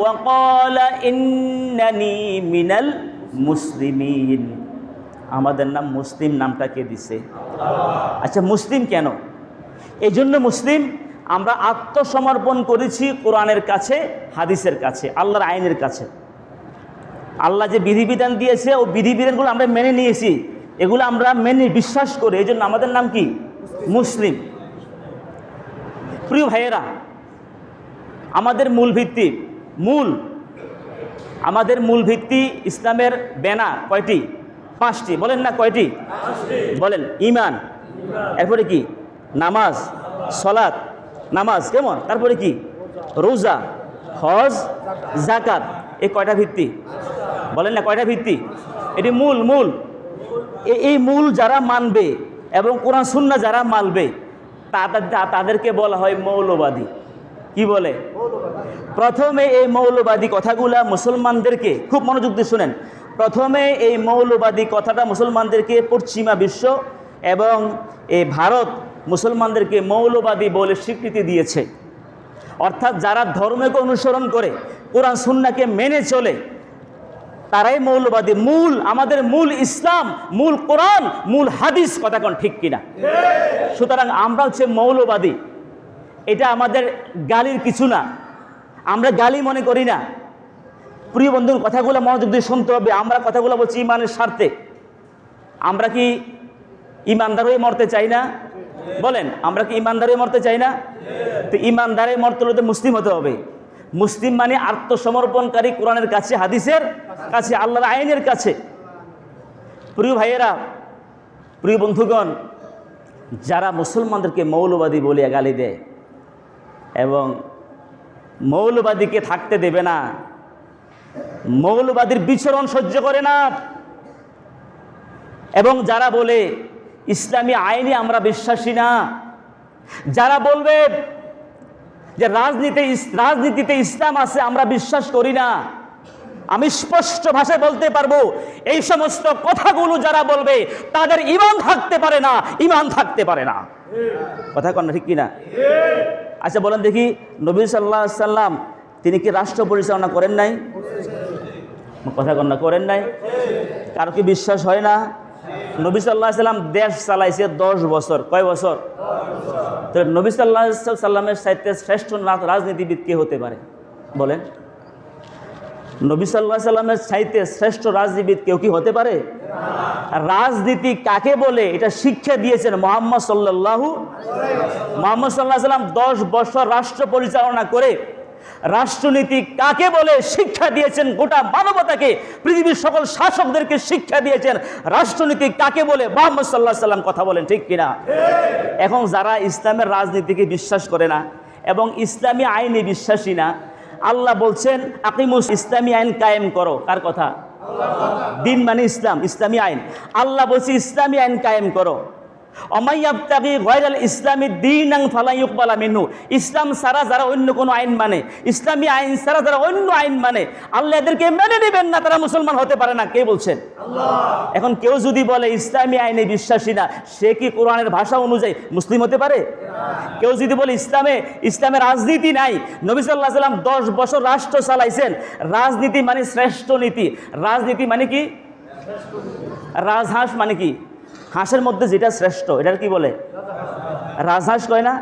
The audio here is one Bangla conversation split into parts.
ওয়াকালা ইন্নানি মিনাল মুসলিমিন আমাদের নাম মুসলিম নামটা কে দিছে? আচ্ছা মুসলিম কেন? এই জন্য মুসলিম আমরা আত্মসমর্পণ করেছি কোরআনের কাছে হাদিসের কাছে আল্লাহর আইনের কাছে। আল্লাহ যে বিধিবিধান দিয়েছে ও বিধিবিধানগুলো আমরা মেনে নিয়েছি। এগুলো আমরা মেনে বিশ্বাস করি এই জন্য আমাদের নাম কি? মুসলিম। প্রিয় ভাইয়েরা আমাদের মূল ভিত্তি মূল, আমাদের মূল ভিত্তি ইসলামের বেনা কয়টি? পাঁচটি। বলেন না কয়টি? বলেন ইমান এরপরে কি? নামাজ, সলাৎ, নামাজ কেমন? তারপরে কি? রোজা, হজ জাকাত এই কয়টা ভিত্তি? বলেন না কয়টা ভিত্তি? এটি মূল মূল। এই মূল যারা মানবে এবং কোরআন সুন্না যারা মানবে, তাদের- তাদেরকে বলা হয় মৌলবাদী। কি বলে? প্রথমে এই মৌলবাদী কথাগুলা মুসলমানদেরকে খুব মনোযোগ দিয়ে শুনেন। প্রথমে এই মৌলবাদী কথাটা মুসলমানদেরকে পশ্চিমা বিশ্ব এবং এই ভারত মুসলমানদেরকে মৌলবাদী বলে স্বীকৃতি দিয়েছে। অর্থাৎ যারা ধর্মকে অনুসরণ করে, কোরআন সুন্নাকে মেনে চলে, তারাই মৌলবাদী। মূল, আমাদের মূল ইসলাম, মূল কোরআন, মূল হাদিস, কথা কোন ঠিক কিনা? সুতরাং আমরা হচ্ছে মৌলবাদী। এটা আমাদের গালির কিছু না। আমরা গালি মনে করি না। প্রিয় বন্ধুর কথাগুলো মনোযোগ দিয়ে শুনতে হবে। আমরা কথাগুলো বলছি ইমানের স্বার্থে। আমরা কি ইমানদার হয়ে মরতে চাই না? বলেন, আমরা কি ইমানদার মরতে চাই না? তো ইমানদারে মরতে হলে মুসলিম হতে হবে। মুসলিম মানে আত্মসমর্পণকারী কোরআনের কাছে, হাদিসের কাছে, আল্লাহর আইনের কাছে। প্রিয় ভাইয়েরা, প্রিয় বন্ধুগণ, যারা মুসলমানদেরকে মৌলবাদী বলে গালি দেয় এবং মৌলবাদীকে থাকতে দেবে না। মৌলবাদীর বিচরণ সহ্য করে না। এবং যারা বলে ইসলামী আইনে আমরা বিশ্বাসী না যারা বলবে যে রাজনীতি রাজনীতিতে ইসলাম আছে আমরা বিশ্বাস করি না। আমি স্পষ্ট ভাষায় বলতে পারব এই সমস্ত কথাগুলো যারা বলবে তাদের ইমান থাকতে পারে না ইমান থাকতে পারে না। কথা কন না ঠিক কিনা? আচ্ছা বলেন দেখি, নবী সাল্লাহ সাল্লাম, তিনি কি রাষ্ট্র পরিচালনা করেন নাই? কথা কন্যা করেন নাই? কারও কি বিশ্বাস হয় না? নবী সাল্লাহ সাল্লাম দেশ চালাইছে দশ বছর। কয় বছর? তো নবী সাল্লাহ সাল্লামের সাহিত্যে শ্রেষ্ঠ রাজনীতিবিদ কে হতে পারে? বলেন। নবী সাল্লাহ সাল্লামের সাহিত্যে শ্রেষ্ঠ রাজনীতিবিদ কেউ কি হতে পারে? রাজনীতি কাকে বলে? এটা শিক্ষা দিয়েছেন মোহাম্মদ সাল্লাল্লাহু মোহাম্মদ সাল্লাহ সাল্লাম দশ বছর রাষ্ট্র পরিচালনা করে। রাষ্ট্রনীতি কাকে বলে? শিক্ষা দিয়েছেন গোটা মানবতাকে। পৃথিবীর সকল শাসকদেরকে শিক্ষা দিয়েছেন। রাষ্ট্রনীতি কাকে বলে? মোহাম্মদ সাল্লাহ সাল্লাম কথা বলেন, ঠিক কিনা? এখন যারা ইসলামের রাজনীতিকে বিশ্বাস করে না এবং ইসলামী আইনে বিশ্বাসী না আল্লাহ বলছেন আকিমুস ইসলামী আইন কায়েম করো। কার কথা? দিন মানে ইসলাম ইসলামী আইন। আল্লাহ বলছে ইসলামী আইন কায়েম করো। অমাইয়াবতাগি গয়রাল ইসলামী দিন ফালাইকবালা মিনহু। ইসলাম ছাড়া যারা অন্য কোনো আইন মানে ইসলামী আইন ছাড়া যারা অন্য আইন মানে আল্লাহ এদেরকে মেনে নেবেন না তারা মুসলমান হতে পারে না। কে বলছেন? এখন কেউ যদি বলে ইসলামী আইনে বিশ্বাসী না সে কি কোরআনের ভাষা অনুযায়ী মুসলিম হতে পারে? কেউ যদি বলে ইসলামে ইসলামের রাজনীতি নাই নবী সাল্লাহ সাল্লাম দশ বছর রাষ্ট্র চালাইছেন। রাজনীতি মানে শ্রেষ্ঠ নীতি। রাজনীতি মানে কি? রাজহাঁস মানে কি? হাঁসের মধ্যে যেটা শ্রেষ্ঠ এটার কি বলে? রাজহাঁস কয় না?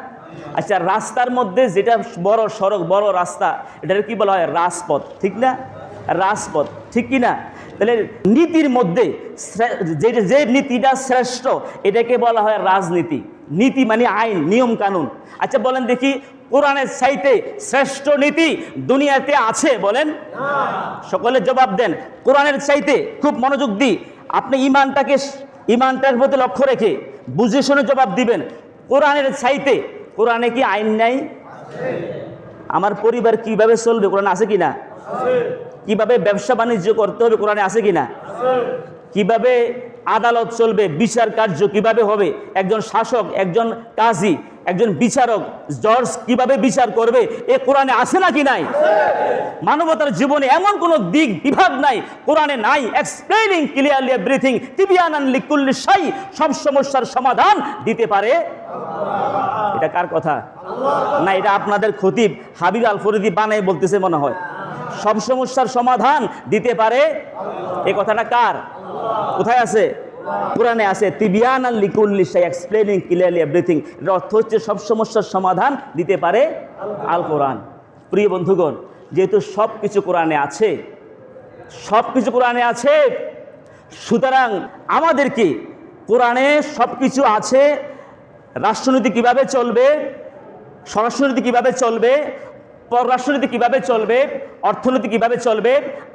আচ্ছা রাস্তার মধ্যে যেটা বড় সড়ক বড় রাস্তা এটার কি বলা হয়? রাজপথ ঠিক না? রাজপথ ঠিক কি না? তাহলে নীতির মধ্যে যে যে নীতিটা শ্রেষ্ঠ এটাকে বলা হয় রাজনীতি। নীতি মানে আইন নিয়ম কানুন। আচ্ছা বলেন দেখি কোরআনের চাইতে শ্রেষ্ঠ নীতি দুনিয়াতে আছে বলেন? সকলে জবাব দেন। কোরআনের চাইতে খুব মনোযোগ দিই। আপনি ইমানটাকে ইমানটার প্রতি লক্ষ্য রেখে বুঝে শুনে জবাব দিবেন। কোরআনের সাইতে কোরআনে কি আইন নাই? আমার পরিবার কীভাবে চলবে? কোরআন আছে কিনা? কীভাবে ব্যবসা বাণিজ্য করতে হবে? কোরআনে আছে কিনা? কীভাবে আদালত চলবে? বিচার কার্য কীভাবে হবে? একজন শাসক, একজন কাজী একজন বিচারক, জর্জ কীভাবে বিচার করবে? এ কোরআনে আছে নাকি নাই? মানবতার জীবনে এমন কোনো দিক, বিভাগ নাই, কোরআনে নাই এক্সপ্লেনিং ক্লিয়ারলি এভরিথিং তিবিয়ানান লিকুল্লি শাই সব সমস্যার সমাধান দিতে পারে? এটা কার কথা? না, এটা আপনাদের খতিব হাবিব আল ফরিদি বানাই বলতেছে মনে হয়। সব সমস্যার সমাধান দিতে পারে? এই কথাটা কার? কোথায় আছে? কোরআনে আছে তিবিয়ান আল লিকুল্লি সেই এক্সপ্লেনিং ক্লিয়ারলি এভরিথিং এর অর্থ হচ্ছে সব সমস্যার সমাধান দিতে পারে আল কোরআন। প্রিয় বন্ধুগণ, যেহেতু সব কিছু কোরআনে আছে, সব কিছু কোরআনে আছে, সুতরাং আমাদেরকে কোরআনে সব কিছু আছে? রাষ্ট্রনীতি কীভাবে চলবে? স্বরাষ্ট্রনীতি কীভাবে চলবে? পররাষ্ট্রনীতি কীভাবে চলবে, অর্থনীতি কীভাবে চলবে,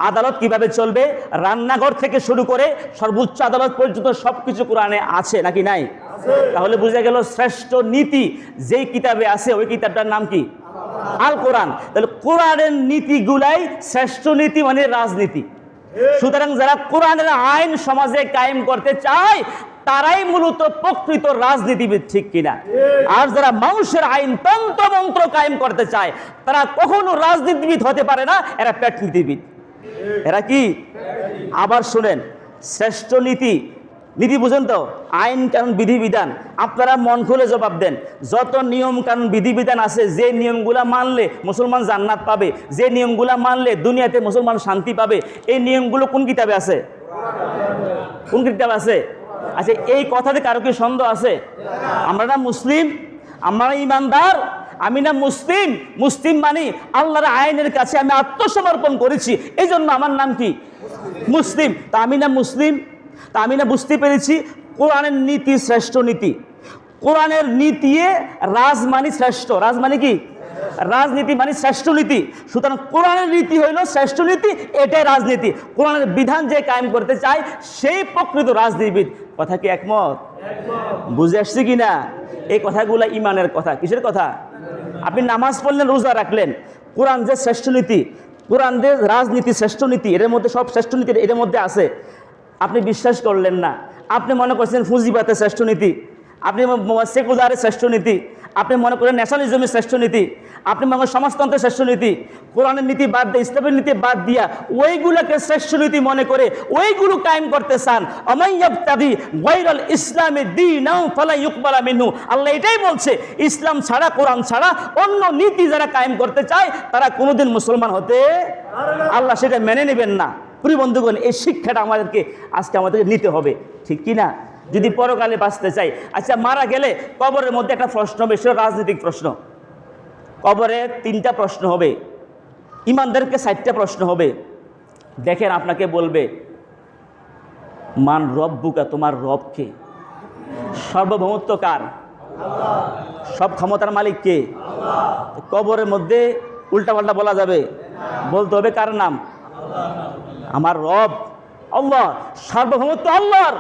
আদালত কীভাবে চলবে, রান্নাঘর থেকে শুরু করে সর্বোচ্চ আদালত পর্যন্ত সব কিছু কোরআনে আছে নাকি নাই? তাহলে বোঝা গেল শ্রেষ্ঠ নীতি যেই কিতাবে আছে, ওই কিতাবটার নাম কি? আল কোরআন। তাহলে কোরআনের নীতিগুলাই শ্রেষ্ঠ নীতি মানে রাজনীতি। সুতরাং যারা কোরআনের আইন সমাজে কায়েম করতে চায় তারাই মূলত প্রকৃত রাজনীতিবিদ ঠিক কিনা? আর যারা মানুষের আইন তন্ত্র মন্ত্র কায়েম করতে চায়, তারা কখনো রাজনীতিবিদ হতে পারে না, এরা পেটনীতিবিদ এরা কি? আবার শুনেন, শ্রেষ্ঠ নীতি নীতি বুঝেন তো, আইন কানুন বিধিবিধান আপনারা মন খুলে জবাব দেন, যত নিয়ম কানুন বিধিবিধান আছে, যে নিয়মগুলা মানলে মুসলমান জান্নাত পাবে, যে নিয়মগুলা মানলে দুনিয়াতে মুসলমান শান্তি পাবে, এই নিয়মগুলো কোন কিতাবে আছে? কোন কিতাবে আছে? আচ্ছা এই কথাতে কারও কি সন্দেহ আছে? আমরা না মুসলিম, আমরা ইমানদার, আমি না মুসলিম। মুসলিম মানি আল্লাহর আইনের কাছে আমি আত্মসমর্পণ করেছি। এই জন্য আমার নাম কি? মুসলিম। তা আমি না মুসলিম? তা আমি না বুঝতে পেরেছি? কোরআনের নীতি শ্রেষ্ঠ নীতি। কোরআনের নীতি রাজমানি শ্রেষ্ঠ। রাজমানি কি? রাজনীতি মানে শ্রেষ্ঠ নীতি। সুতরাং কোরআনের নীতি হইল শ্রেষ্ঠ নীতি, এটাই রাজনীতি। কোরআনের বিধান যে কায়েম করতে চায়, সেই প্রকৃত রাজনীতিবিদ। কথা কি একমত? বুঝে আসছি কি না এই কথাগুলো ইমানের কথা। কিসের কথা? আপনি নামাজ পড়লেন, রোজা রাখলেন। কোরআন যে শ্রেষ্ঠ নীতি, কোরআন যে রাজনীতি শ্রেষ্ঠ নীতি এর মধ্যে সব শ্রেষ্ঠ নীতি এর মধ্যে আছে। আপনি বিশ্বাস করলেন না। আপনি মনে করছেন ফুজিবাতের শ্রেষ্ঠ নীতি। আপনি সেকুলারের শ্রেষ্ঠ নীতি। আপনি মনে করেন ন্যাশনালিজমের শ্রেষ্ঠ নীতি, আপনি মনে করেন সমাজতন্ত্রের শ্রেষ্ঠ নীতি, কোরআনের নীতি বাদ দিয়ে, ইসলামের নীতি বাদ দিয়া ওইগুলোকে শ্রেষ্ঠ নীতি মনে করে ওইগুলো কায়েম করতে চান অমাইয়াবতাদি গৈরল ইসলামে দি নাও ফলা ইউকবালা মিনু আল্লাহ এটাই বলছে, ইসলাম ছাড়া, কোরআন ছাড়া অন্য নীতি যারা কায়েম করতে চায়, তারা কোনোদিন মুসলমান হতে আল্লাহ সেটা মেনে নেবেন না। প্রিয় বন্ধুগণ, এই শিক্ষাটা আমাদেরকে, আজকে আমাদেরকে নিতে হবে, ঠিক কি না যদি পরকালে বাঁচতে চাই। আচ্ছা মারা গেলে কবরের মধ্যে একটা প্রশ্ন হবে সেটা রাজনৈতিক প্রশ্ন। কবরে তিনটা প্রশ্ন হবে ইমানদারকে ষাটটা প্রশ্ন হবে। দেখেন আপনাকে বলবে মান রব বুকা তোমার রবকে? সর্বভৌমত্ব কার? সব ক্ষমতার মালিক কে? কবরের মধ্যে উল্টাপাল্টা বলা যাবে। বলতে হবে কার নাম? আমার রব। আল্লাহ সার্বভৌমত্ব আল্লাহর।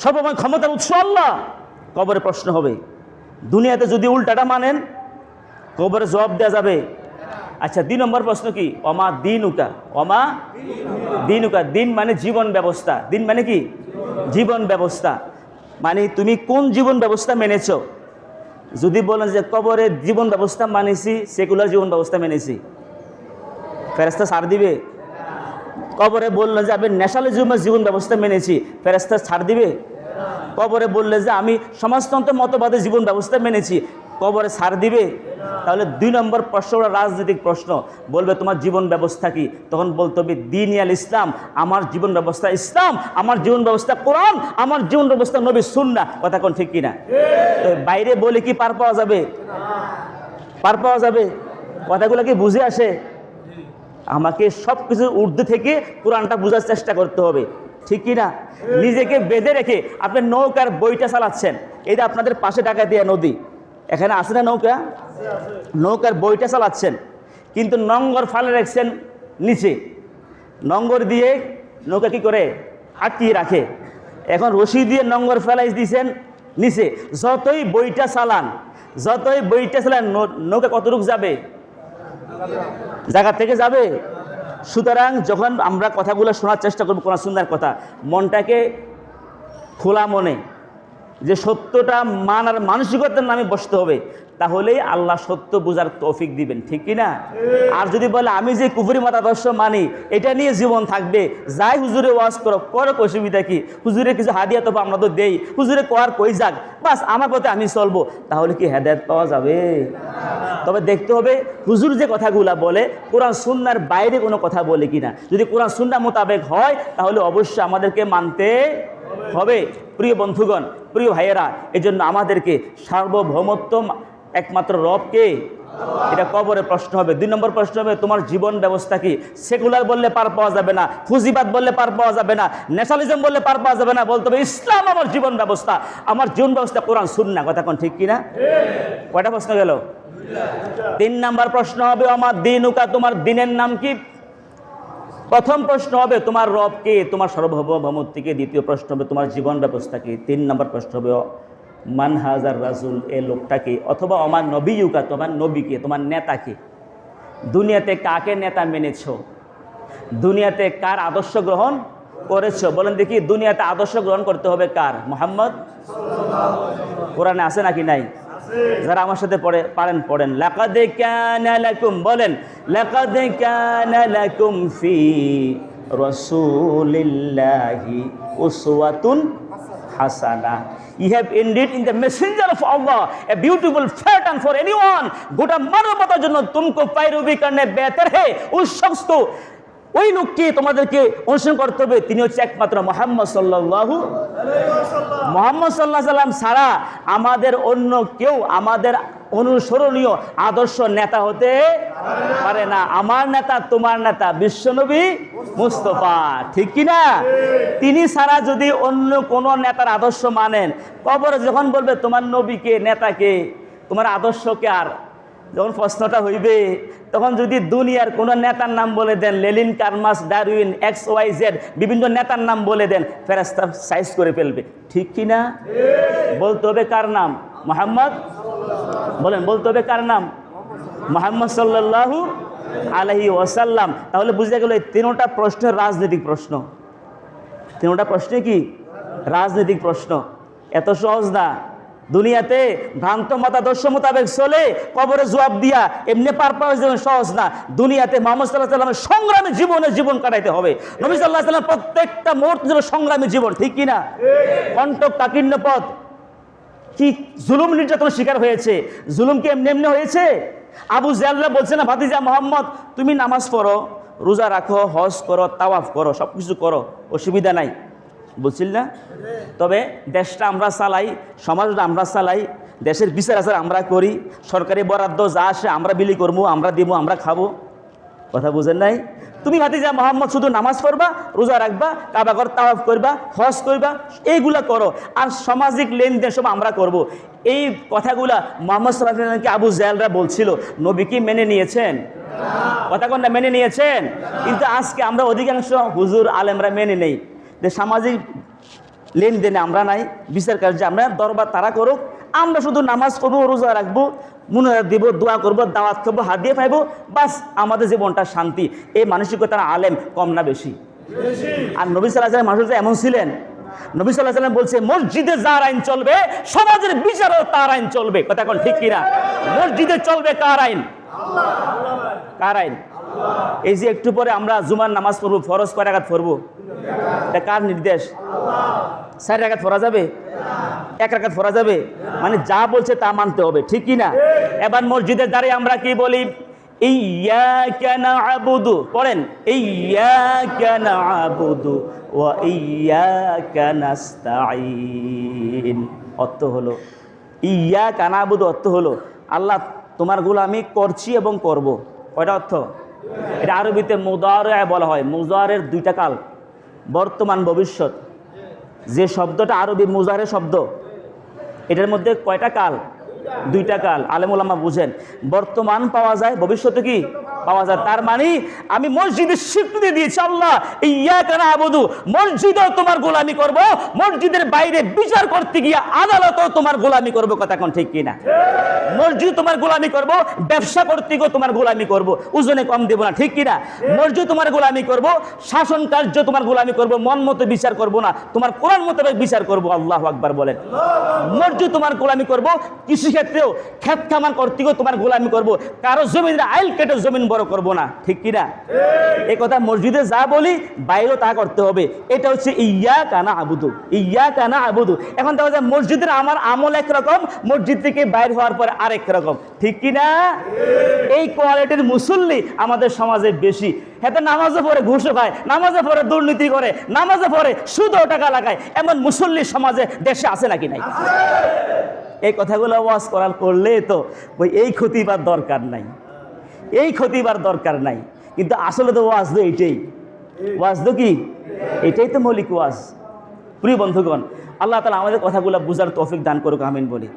সর্বময় ক্ষমতার উৎস আল্লাহ। কবরে প্রশ্ন হবে, দুনিয়াতে যদি উল্টাটা মানেন, কবরে জবাব দেওয়া যাবে। আচ্ছা দুই নম্বর প্রশ্ন কি? অমা দিন উকা অমা দিন উকা দিন মানে জীবন ব্যবস্থা। দিন মানে কি? জীবন ব্যবস্থা। মানে তুমি কোন জীবন ব্যবস্থা মেনেছ? যদি বলেন যে কবরে জীবন ব্যবস্থা মানেছি সেকুলার জীবন ব্যবস্থা মেনেছি। ফেরেস্তা সার দিবে কবরে বলল যে, আমি ন্যাশনালিজমের জীবন ব্যবস্থা মেনেছি। ফেরেস্তা ছাড় দিবে? কবরে বললে যে, আমি সমাজতন্ত্র মতবাদের জীবন ব্যবস্থা মেনেছি। কবরে ছাড় দিবে? তাহলে দুই নম্বর প্রশ্ন রাজনৈতিক প্রশ্ন। বলবে, তোমার জীবন ব্যবস্থা কি? তখন বলতে হবে, দিন ইয়াল ইসলাম, আমার জীবন ব্যবস্থা ইসলাম, আমার জীবন ব্যবস্থা কোরআন, আমার জীবন ব্যবস্থা নবী সুন্না কথা কোন ঠিক কিনা? তো বাইরে বলে কি পার পাওয়া যাবে? পার পাওয়া যাবে? কথাগুলো কি বুঝে আসে? আমাকে সব কিছুর ঊর্ধ্বে থেকে কোরআনটা বোঝার চেষ্টা করতে হবে। ঠিক কি না? নিজেকে বেঁধে রেখে আপনি নৌকার বইটা চালাচ্ছেন। এটা আপনাদের পাশে টাকা দিয়ে নদী। এখানে আছে না নৌকা? নৌকার বইটা চালাচ্ছেন। কিন্তু নঙ্গর ফালে রাখছেন নিচে। নঙ্গর দিয়ে নৌকা কি করে? আটকিয়ে রাখে। এখন রশি দিয়ে নঙ্গর ফেলাই দিয়েছেন নিচে। যতই বইটা চালান, যতই বইটা চালান নৌকা কতটুক যাবে? জায়গা থেকে যাবে? সুতরাং যখন আমরা কথাগুলো শোনার চেষ্টা করব, কোন সুন্দর কথা, মনটাকে খোলা মনে, যে সত্যটা মান আর মানসিকতার নামে বসতে হবে। তাহলেই আল্লাহ সত্য বোঝার তৌফিক দিবেন, ঠিক কি না আর যদি বলে, আমি যে কুফুরি মতাদর্শ মানি, এটা নিয়ে জীবন থাকবে, যাই হুজুরে ওয়াজ করো করো অসুবিধা কি? হুজুরে কিছু হাদিয়া তো আমরা তো দেই, হুজুরে কর কই যাক, বাস আমার পথে আমি চলবো। তাহলে কি হেদায়ত পাওয়া যাবে? তবে দেখতে হবে, হুজুর যে কথাগুলা বলে, কোরআন সুন্নার বাইরে কোনো কথা বলে কিনা। যদি কোরআন সুন্না মোতাবেক হয়, তাহলে অবশ্যই আমাদেরকে মানতে হবে। প্রিয় বন্ধুগণ, প্রিয় ভাইয়েরা, এজন্য আমাদেরকে সার্বভৌমত্ব একমাত্র রবকে এটা কবরে প্রশ্ন হবে। দুই নম্বর প্রশ্ন হবে, তোমার জীবন ব্যবস্থা কি? সেকুলার বললে পার পাওয়া যাবে না, ফুজিবাদ বললে পার পাওয়া যাবে না ন্যাশনালিজম বললে পার পাওয়া যাবে না, বলতে হবে, ইসলাম আমার জীবন ব্যবস্থা। আমার জীবন ব্যবস্থা কোরআন শুননা কথা কোন ঠিক কিনা? কয়টা প্রশ্ন গেল? তিন নাম্বার প্রশ্ন হবে, আমার দিন উকা তোমার দিনের নাম কি? প্রথম প্রশ্ন হবে, তোমার রব কে? তোমার সার্বভৌমত্বকে দ্বিতীয় প্রশ্ন হবে, তোমার জীবন ব্যবস্থা কি? তিন নম্বর প্রশ্ন হবে মান হাজার রাজুল এ লোকটাকে, অথবা আমার নবী ইউকা তোমার নবীকে, তোমার নেতাকে। দুনিয়াতে কাকে নেতা মেনেছ? দুনিয়াতে কার আদর্শ গ্রহণ করেছ? বলেন দেখি, দুনিয়াতে আদর্শ গ্রহণ করতে হবে কার? মোহাম্মদ? কোরআনে আছে নাকি নাই? যারা আমার সাথে পড়ে, পারেন, পড়েন। লাকাদে লাকুম, বলেন, লাকাদে লাকুম ফি রাসূলিল্লাহি উসওয়াতুন হাসানা You have indeed in the messenger of Allah a beautiful pattern for anyone গোটা মানবতার জন্য tumko pairubi karne বেহতর hai. Us shakhs কো ওই লোককে তোমাদেরকে অনুসরণ করতে হবে, তিনি হচ্ছে একমাত্র মোহাম্মদ সাল্লাল্লাহু মোহাম্মদ সাল্লাহ সাল্লাম ছাড়া আমাদের অন্য কেউ আমাদের অনুসরণীয় আদর্শ নেতা হতে পারে না। আমার নেতা, তোমার নেতা, বিশ্বনবী মুস্তফা, ঠিক কিনা তিনি ছাড়া যদি অন্য কোন নেতার আদর্শ মানেন, কবরে যখন বলবে, তোমার নবীকে, নেতাকে, তোমার আদর্শকে আর যখন প্রশ্নটা হইবে তখন যদি দুনিয়ার কোনো নেতার নাম বলে দেন Lenin Karl Marx Darwin X Y Z বিভিন্ন নেতার নাম বলে দেন ফেরাস্তা সাইজ করে ফেলবে। ঠিক কি না? বলতে হবে কার নাম? মোহাম্মদ? বলেন বলতে হবে কার নাম? মোহাম্মদ সাল্লাল্লাহু আলহি ওয়াসাল্লাম। তাহলে বুঝতে গেল এই তিনোটা প্রশ্ন রাজনৈতিক প্রশ্ন। তিনোটা প্রশ্ন কি? রাজনৈতিক প্রশ্ন। এত সহজ না। দুনিয়াতে ভ্রান্ত মতাদর্শ মোতাবেক চলে, কবরে জবাব দিয়া এমনি পার পাওয়া যেমন সহজ না। দুনিয়াতে মোহাম্মদ সাল্লাহ সাল্লামের সংগ্রামী জীবনে জীবন কাটাইতে হবে। নবী সাল্লাহ সাল্লাম প্রত্যেকটা মুহূর্ত ছিল সংগ্রামী জীবন, ঠিক কিনা? কণ্ঠক কাকিন্য পথ। কি জুলুম নির্যাতনের শিকার হয়েছে? জুলুম কি এমনি এমনি হয়েছে? আবু জিয়াল্লাহ বলছে না, ভাতিজা মোহাম্মদ, তুমি নামাজ পড়ো, রোজা রাখো, হজ করো, তাওয়াফ করো সব কিছু করো, অসুবিধা নাই। বুঝছিল না? তবে দেশটা আমরা চালাই, সমাজটা আমরা চালাই, দেশের বিচার আচার আমরা করি, সরকারি বরাদ্দ যা আসে আমরা বিলি করব, আমরা দিব, আমরা খাব। কথা বুঝেন নাই? তুমি ভাতিজা মোহাম্মদ শুধু নামাজ পড়বা, রোজা রাখবা কাবাগর তাওয়াফ করবা, হজ করবা, এইগুলা করো। আর সামাজিক লেনদেন সব আমরা করব। এই কথাগুলা মোহাম্মদ সাল্লাহকে আবু জায়ালরা বলছিল, নবী কি মেনে নিয়েছেন? কথা কোনটা মেনে নিয়েছেন? কিন্তু আজকে আমরা অধিকাংশ হুজুর আলেমরা মেনে নেই। যে সামাজিক লেনদেনে আমরা নাই, বিচার কার্যে আমরা দরবার তারা করুক, আমরা শুধু নামাজ পড়ব, রোজা রাখব মনোরাত দিব, দোয়া করব, দাওয়াত খাব, হাত দিয়ে পাইবো বাস আমাদের জীবনটা শান্তি। এই মানসিকতার আলেম কম না বেশি। আর নবী সাল্লাহ মানুষ এমন ছিলেন, নবী সাল্লাহ সাল্লাম বলছে, মসজিদে যার আইন চলবে, সমাজের বিচারও তার আইন চলবে। কথা এখন ঠিক কিনা? মসজিদে চলবে কার আইন? কার আইন? এই যে একটু পরে আমরা জুমার নামাজ পড়ব, ফরজ কয় রাখাত পড়ব? এটা কার নির্দেশ? চার রাখাত পড়া যাবে? এক রাখাত পড়া যাবে? মানে যা বলছে তা মানতে হবে, ঠিক কি না এবার মসজিদের দাঁড়িয়ে আমরা কি বলি? ইয়াকা না'বুদু পড়েন। ইয়াকা না'বুদু ওয়া ইয়াকা নাস্তাঈন অর্থ হলো ইয়াকা না'বুদু অর্থ হলো, আল্লাহ তোমার আমি করছি এবং করব। কয়টা অর্থ? এটা আরবিতে মুদারায় বলা হয়। মুজারের দুইটা কাল। বর্তমান, ভবিষ্যৎ। যে শব্দটা আরবি মুজারের শব্দ, এটার মধ্যে কয়টা কাল? দুইটা কাল। আলেমুলামা বুঝেন। বর্তমান পাওয়া যায়, ভবিষ্যতে কি? পাওয়া যায়। তার মানে আমি মসজিদের স্বীকৃতি দিয়েছি, আল্লাহ ইয়া কেন আবুদু মসজিদেও তোমার গোলামি করব, মসজিদের বাইরে বিচার করতে গিয়ে আদালতেও তোমার গোলামি করব। কথা এখন ঠিক কিনা? মসজিদ তোমার গোলামি করব, ব্যবসা করতে গিয়েও তোমার গোলামি করব। ওজনে কম দেব না, ঠিক কিনা? মসজিদ তোমার গোলামি করব, শাসন কার্য তোমার গোলামি করব, মন মতো বিচার করব না, তোমার কোরআন মোতাবেক বিচার করব, আল্লাহ আকবার বলেন। মসজিদ তোমার গোলামি করব, কৃষিক্ষেত্রেও ক্ষেত খামার করতে গিয়েও তোমার গোলামি করব। কারও জমির আইল কেটে জমিন বড় করব না ঠিক কিনা? এই কথা মসজিদে যা বলি বাইরেও তা করতে হবে। এটা হচ্ছে ইয়া কানা আবুদু ইয়া কানা আবুদু এখন দেখা যায় মসজিদের আমার আমল একরকম মসজিদ থেকে বাইর হওয়ার পরে আরেক রকম ঠিক কিনা? এই কোয়ালিটির মুসল্লি আমাদের সমাজে বেশি। হ্যাঁ নামাজে পড়ে ঘুষও খায় নামাজে পড়ে দুর্নীতি করে নামাজে পড়ে সুদও টাকা লাগায় এমন মুসল্লি সমাজে দেশে আছে নাকি নাই? এই কথাগুলো ওয়াজ করার করলে তো ওই এই ক্ষতি বা দরকার নাই। এই ক্ষতিবার দরকার নাই। কিন্তু আসলে তো ওয়াজ তো এইটাই। ওয়াজ তো কি? এটাই তো মৌলিক ওয়াজ। প্রিয় বন্ধুগণ, আল্লাহ তালা আমাদের কথাগুলো বুঝার তৌফিক দান করুক, আমিন বলি।